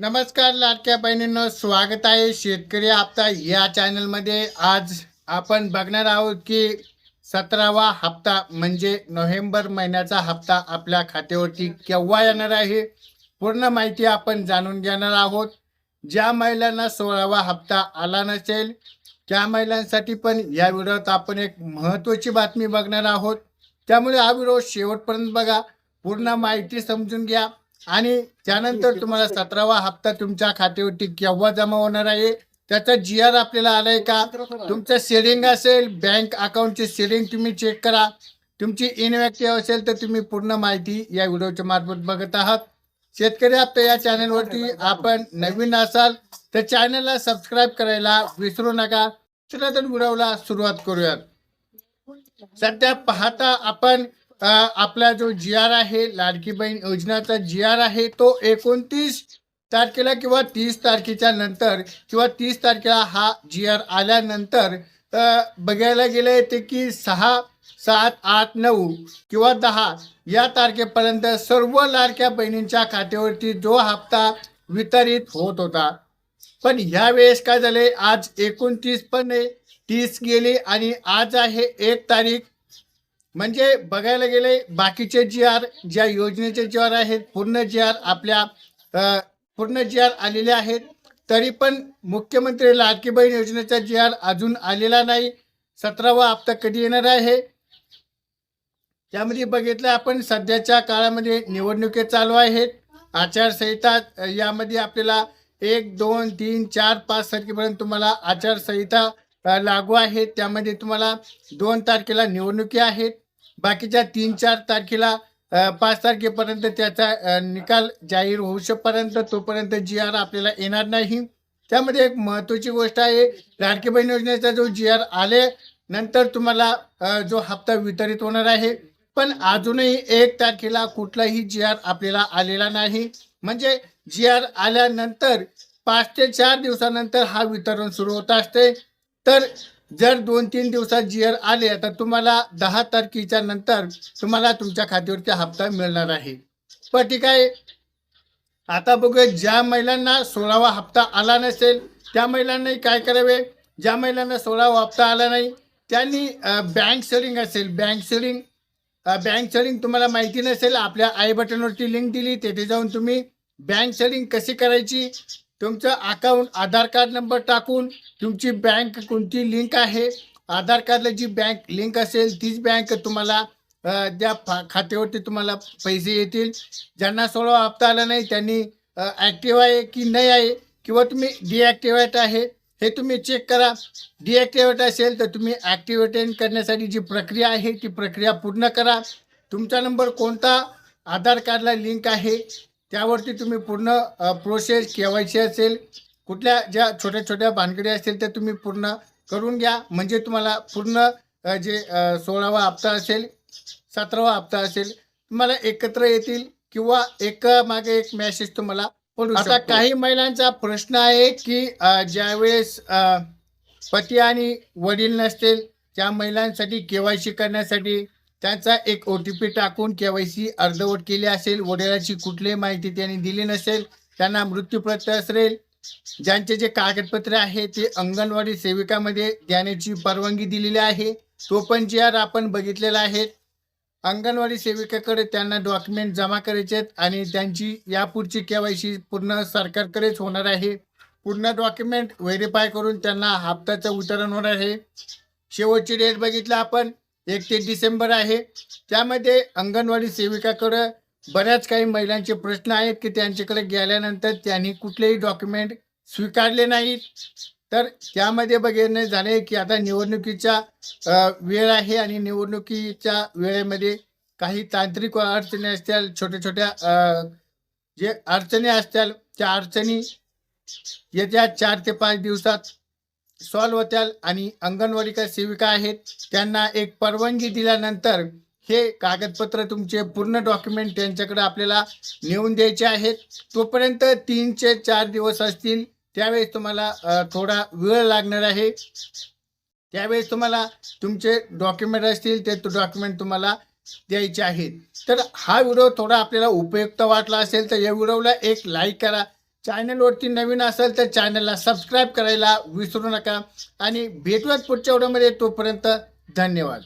नमस्कार लाडक्या बहिणींनो स्वागत आहे शेतकरी हप्ता या चॅनलमध्ये. आज आपण बघणार आहोत की सतरावा हप्ता म्हणजे नोव्हेंबर महिन्याचा हप्ता आपल्या खात्यावरती केव्हा येणार आहे पूर्ण माहिती आपण जाणून घेणार आहोत. ज्या महिलांना सोळावा हप्ता आला नसेल त्या महिलांसाठी पण या व्हिडिओत आपण एक महत्त्वाची बातमी बघणार आहोत. त्यामुळे हा व्हिडिओ शेवटपर्यंत बघा पूर्ण माहिती समजून घ्या. आणि त्यानंतर तुम्हाला सतरावा हप्ता तुमच्या खात्यावरती केव्हा जमा होणार आहे? त्याचा जी आर आपल्याला आलाय का? तुमचं सेडिंग असेल बँक अकाउंटचे सेडिंग तुम्ही चेक करा. तुमची इनएक्टिव्ह असेल तर तुम्ही पूर्ण माहिती या व्हिडिओच्या मार्फत बघत आहात. शेतकरी हप्ता या चॅनलवरती आपण नवीन असाल तर चॅनलला सबस्क्राईब करायला विसरू नका. चला तर व्हिडिओला सुरुवात करूयात. सध्या पाहता आपण आपला जो जी आर आहे लाडकी बहीण योजनाचा जी आर आहे तो एकोणतीस तारखेला किंवा तीस तारखेच्या नंतर किंवा तीस तारखेला हा जी आर आल्यानंतर बघायला गेलं ते की सहा सात आठ नऊ किंवा दहा या तारखेपर्यंत सर्व लाडक्या बहिणींच्या खात्यावरती जो हप्ता वितरित होत होता. पण ह्या वेळेस काय झाले आज एकोणतीस पण तीस गेली आणि आज आहे एक तारीख म्हणजे बघायला गेले बाकीचे जी आर ज्या योजनेचे जी आर आहेत पूर्ण जी आर आपल्या पूर्ण जी आर आलेले आहेत तरी पण मुख्यमंत्री लाडकी बहीण योजनेचा जी आर अजून आलेला नाही. सतरावा हप्ता कधी येणार आहे? त्यामध्ये बघितलं आपण सध्याच्या काळामध्ये निवडणुकी चालू आहेत. आचारसंहिता यामध्ये आपल्याला एक दोन तीन चार पाच तारखेपर्यंत तुम्हाला आचारसंहिता लागू आहे त्यामध्ये तुम्हाला दोन तारखेला निवडणुकी आहेत. बाकीच्या तीन चार तारखेला पाच तारखेपर्यंत त्याचा निकाल जाहीर होऊ शकपर्यंत तोपर्यंत जी आर आपल्याला येणार नाही. त्यामध्ये एक महत्त्वाची गोष्ट आहे. लाडकी बहीण योजनेचा जो जी आर आले नंतर तुम्हाला जो हप्ता वितरित होणार आहे. पण अजूनही एक तारखेला कुठलाही जी आर आपल्याला आलेला नाही. म्हणजे जी आर आल्यानंतर पाच ते चार दिवसानंतर हा वितरण सुरू होत असते. तर जर दोन तीन दिवसात जी आर आले तर तुम्हाला दहा तारखेच्या नंतर तुम्हाला तुमच्या खात्यावरती हप्ता मिळणार आहे. पण ठीक आहे. आता बघूया ज्या महिलांना सोळावा हप्ता आला नसेल त्या महिलांनी काय करावे? ज्या महिलांना सोळावा हप्ता आला नाही त्यांनी बँक सेलिंग असेल बँक सेलिंग बँक सेलिंग तुम्हाला माहिती नसेल आपल्या आई बटनवरती लिंक दिली तेथे जाऊन तुम्ही बँक सेलिंग कशी करायची? तुमचं अकाउंट आधार कार्ड नंबर टाकून तुमची बँक कोणती लिंक आहे? आधार कार्डला जी बँक लिंक असेल तीच बँक तुम्हाला त्या फा- खात्यावरती तुम्हाला पैसे येतील. ज्यांना सोळा हप्ता आला नाही त्यांनी ॲक्टिव्ह आहे की नाही आहे किंवा तुम्ही डिॲक्टिवेट आहे हे तुम्ही चेक करा. डिॲक्टिवेट असेल तर तुम्ही ॲक्टिवेटेन करण्यासाठी जी प्रक्रिया आहे ती प्रक्रिया पूर्ण करा. तुमचा नंबर कोणता? आधार कार्डला लिंक आहे. त्यावरती तुम्ही पूर्ण प्रोसेस केवायची असेल कुठल्या ज्या छोट्या छोट्या भानगडी असतील त्या तुम्ही पूर्ण करून घ्या. म्हणजे तुम्हाला पूर्ण जे सोळावा हप्ता असेल सतरावा हप्ता असेल तुम्हाला एकत्र येतील किंवा एक मागे एक मेसेज तुम्हाला पडू आता काही महिलांचा प्रश्न आहे की ज्यावेळेस पती आणि वडील नसतील त्या महिलांसाठी केवायसी करण्यासाठी त्यांचा एक ओ टी पी टाकून केवायसी अर्धवट केली असेल. वडिलाची कुठलीही माहिती त्यांनी दिली नसेल त्यांना मृत्यूपत्र असेल. ज्यांचे जे कागदपत्रे आहे ते अंगणवाडी सेविकामध्ये देण्याची परवानगी दिलेली आहे. तो पण जी आर आपण बघितलेला आहे. अंगणवाडी सेविकाकडे त्यांना डॉक्युमेंट जमा करायचे आहेत आणि त्यांची यापुढची केवायसी पूर्ण सरकारकडेच होणार आहे. पूर्ण डॉक्युमेंट व्हेरीफाय करून त्यांना हप्त्याचं वितरण होणार आहे. शेवटची डेट बघितलं आपण. एक ते डिसेंबर आहे. त्यामध्ये अंगणवाडी सेविकाकडं बऱ्याच काही महिलांचे प्रश्न आहेत की त्यांच्याकडे गेल्यानंतर त्यांनी कुठलेही डॉक्युमेंट स्वीकारले नाहीत. तर त्यामध्ये बघणे झाले की आता निवडणुकीच्या वेळ आहे आणि निवडणुकीच्या वेळेमध्ये काही तांत्रिक अडचणी असतील छोट्या छोट्या जे अडचणी असतील त्या अडचणी येत्या चार ते पाच दिवसात सॉल्व होत्याल आणि अंगणवाडीच्या सेविका आहेत त्यांना एक परवानगी दिल्यानंतर हे कागदपत्र तुमचे पूर्ण डॉक्युमेंट त्यांच्याकडे आपल्याला नेऊन द्यायचे आहेत. तोपर्यंत तीनचे चार दिवस असतील त्यावेळेस तुम्हाला थोडा वेळ लागणार आहे. त्यावेळेस तुम्हाला तुमचे डॉक्युमेंट असतील ते डॉक्युमेंट तुम्हाला द्यायचे आहेत. तर हा व्हिडिओ थोडा आपल्याला उपयुक्त वाटला असेल तर या व्हिडिओला एक लाईक करा. चॅनलवरती नवीन असेल तर चॅनलला सबस्क्राईब करायला विसरू नका आणि भेटूयात पुढच्या व्हिडिओमध्ये तोपर्यंत धन्यवाद.